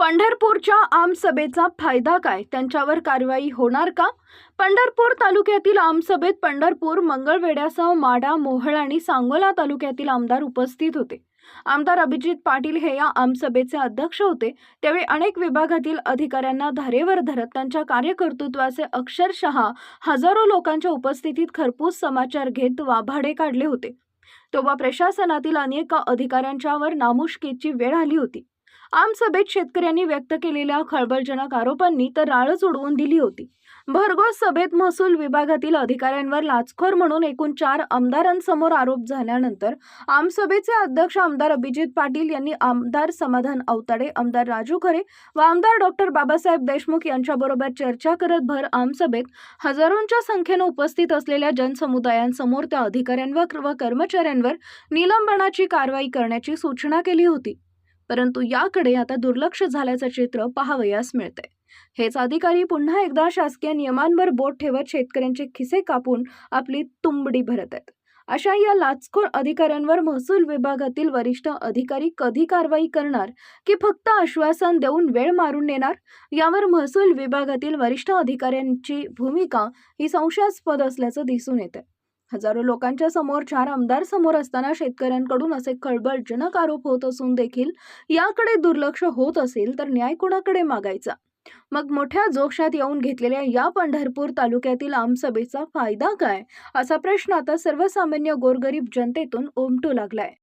पंढरपूरच्या आमसभेचा फायदा काय? त्यांच्यावर कारवाई होणार का? पंढरपूर तालुक्यातील आमसभेत पंढरपूर मंगळवेढ्यासह माडा मोहळ आणि सांगोला तालुक्यातील आमदार उपस्थित होते. आमदार अभिजित पाटील हे या आमसभेचे अध्यक्ष होते. त्यावेळी अनेक विभागातील अधिकाऱ्यांना धारेवर धरत त्यांच्या कार्यकर्तृत्वाचे अक्षरशः हजारो लोकांच्या उपस्थितीत खरपूस समाचार घेत वाभाडे काढले होते. तेव्हा प्रशासनातील अनेक अधिकाऱ्यांच्यावर नामुष्कीची वेळ आली होती. आमसभेत शेतकऱ्यांनी व्यक्त केलेल्या खळबळजनक आरोपांनी तर राळच उडवून दिली होती. भरघोस सभेत महसूल विभागातील अधिकाऱ्यांवर लाचखोर म्हणून एकूण चार आमदारांसमोर आरोप झाल्यानंतर आमसभेचे अध्यक्ष आमदार अभिजित पाटील यांनी आमदार समाधान अवताडे आमदार राजू खरे व आमदार डॉक्टर बाबासाहेब देशमुख यांच्याबरोबर चर्चा करत भर आमसभेत हजारोंच्या संख्येनं उपस्थित असलेल्या जनसमुदायांसमोर त्या अधिकाऱ्यांवर व कर्मचाऱ्यांवर निलंबनाची कारवाई करण्याची सूचना केली होती. परंतु याकडे आता दुर्लक्ष झाल्याचं चित्र पाहावयास मिळते हेच अधिकारी पुन्हा एकदा शासकीय नियमांवर बोट ठेवत शेतकऱ्यांचे खिसे कापून आपली तुंबडी भरत आहेत. अशा या लाचखोर अधिकाऱ्यांवर महसूल विभागातील वरिष्ठ अधिकारी कधी कारवाई करणार की फक्त आश्वासन देऊन वेळ मारून नेणार? यावर महसूल विभागातील वरिष्ठ अधिकाऱ्यांची भूमिका ही संशयास्पद असल्याचं दिसून येतं हजारो लोकांच्या समोर चार आमदार समोर असताना शेतकऱ्यांकडून असे खळबळजनक आरोप होत असून देखील याकडे दुर्लक्ष होत असेल तर न्याय कोणाकडे मागायचा? मग मोठ्या जोशात येऊन घेतलेल्या या पंढरपूर तालुक्यातील आमसभेचा फायदा काय? असा प्रश्न आता सर्वसामान्य गोरगरीब जनतेतून उमटू लागलाय.